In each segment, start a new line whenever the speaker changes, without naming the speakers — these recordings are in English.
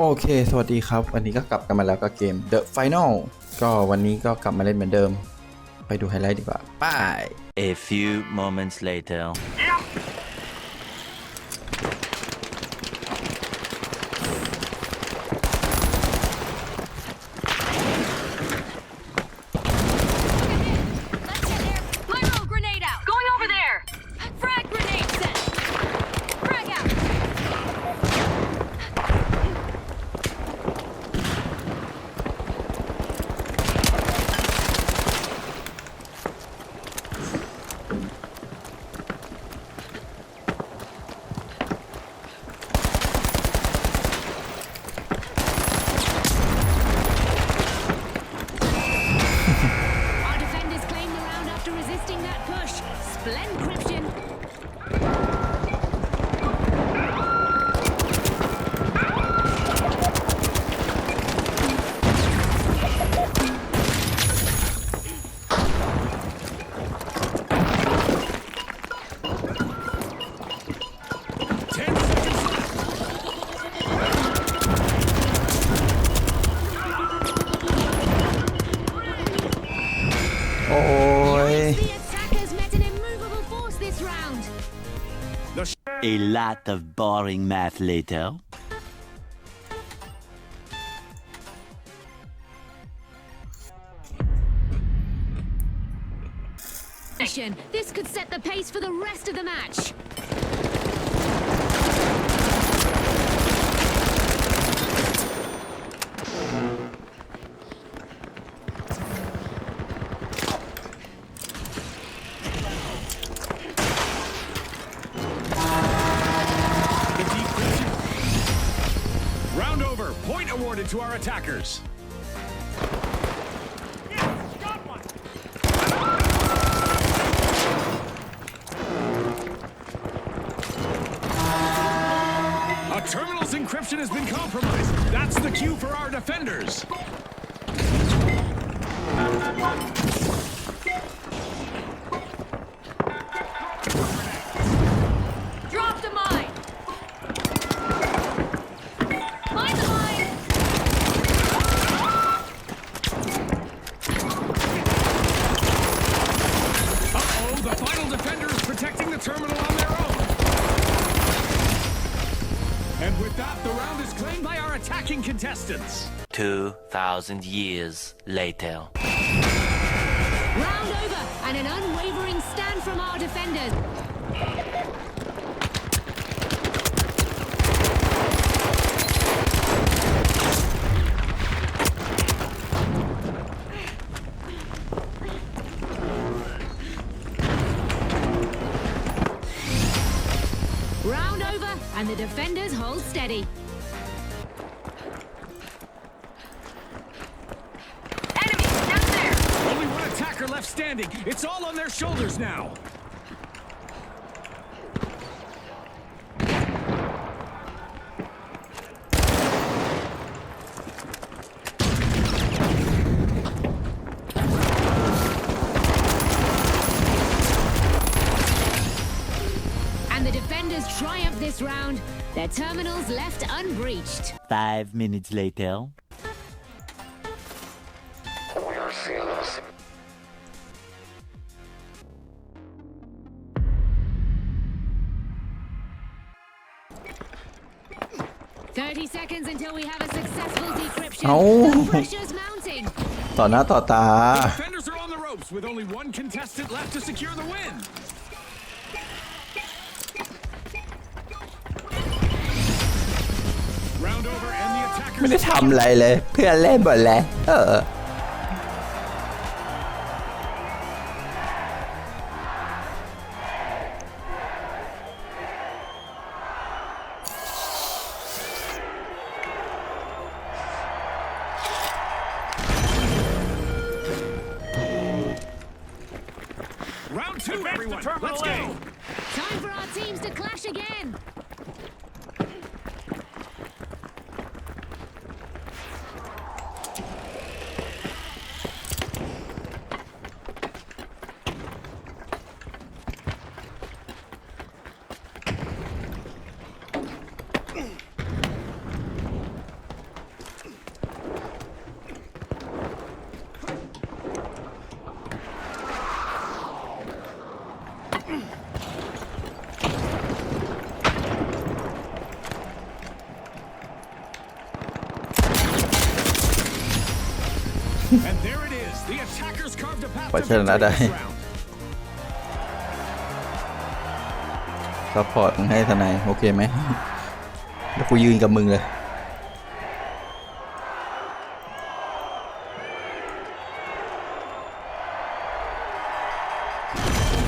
โอเค สวัสดีครับ วันนี้ก็กลับกันมาแล้วกับเกม The Final ก็วันนี้ก็กลับมาเล่นเหมือนเดิม ไปดูไฮไลท์ดีกว่า ไป้าย
A few moments later. A lot of boring math later.
This could set the pace for the rest of the match.
Awarded to our attackers. A terminal's encryption has been compromised. That's the cue for our defenders.
2,000 years later.
Round over and an unwavering stand from our defenders. Round over and the defenders hold steady.
Standing. It's all on their shoulders now.
And the defenders triumph this round. Their terminals left unbreached.
Five minutes later.
Thirty seconds until we have a successful decryption.
Ow.
The pressure's mounting.
ต่อหน้าต่อตา
Defenders are on the ropes with only one contestant left to secure the win. Round over and the attackers
ไม่ได้ทำอะไรเลย เพื่อนเล่นหมดแล้วเออ
everyone. Let's go.
Time for our teams to clash again.
And there it is. The attackers carved a path
ไปชนะได้ซัพพอร์ตมึงให้ทนายโอเคไหม แล้วกูยืนกับมึงเลย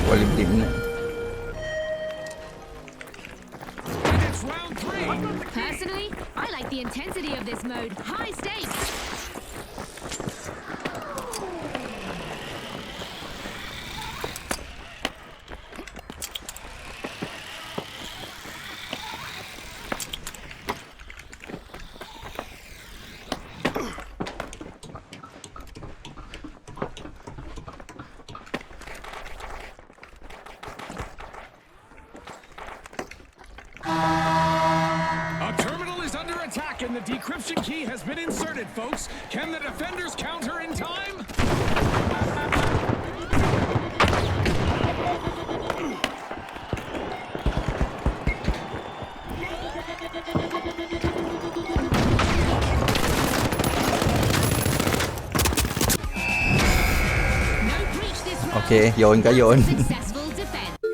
วอลิมปิมเนี่ย
Personally, I like the intensity of this mode. High stakes.
A terminal is under attack and the decryption key has started, folks. Can the defenders counter in time?
Okay, yawn
ka yawn.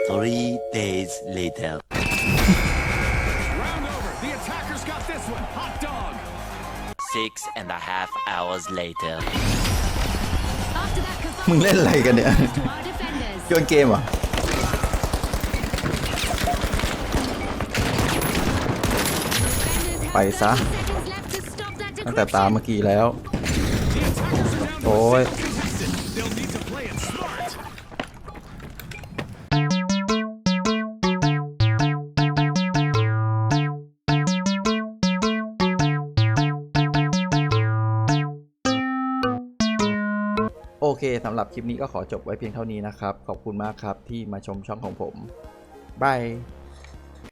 Three days later.
Round over. The attackers got this one. Hot dog.
Six and a half hours later.
After that
มึงเล่นอะไรกันเนี่ย
to our defenders.
โยนเกมเหรอ
Defenders have
ไปซะ
30 seconds left to stop that
ตั้งแต่ตาม
decryption.
เมื่อกี้แล้ว
The attackers are
เคสำหรับคลิปนี้ก็ขอจบไว้เพียงเท่านี้นะครับ ขอบคุณมากครับที่มาชมช่องของผมบาย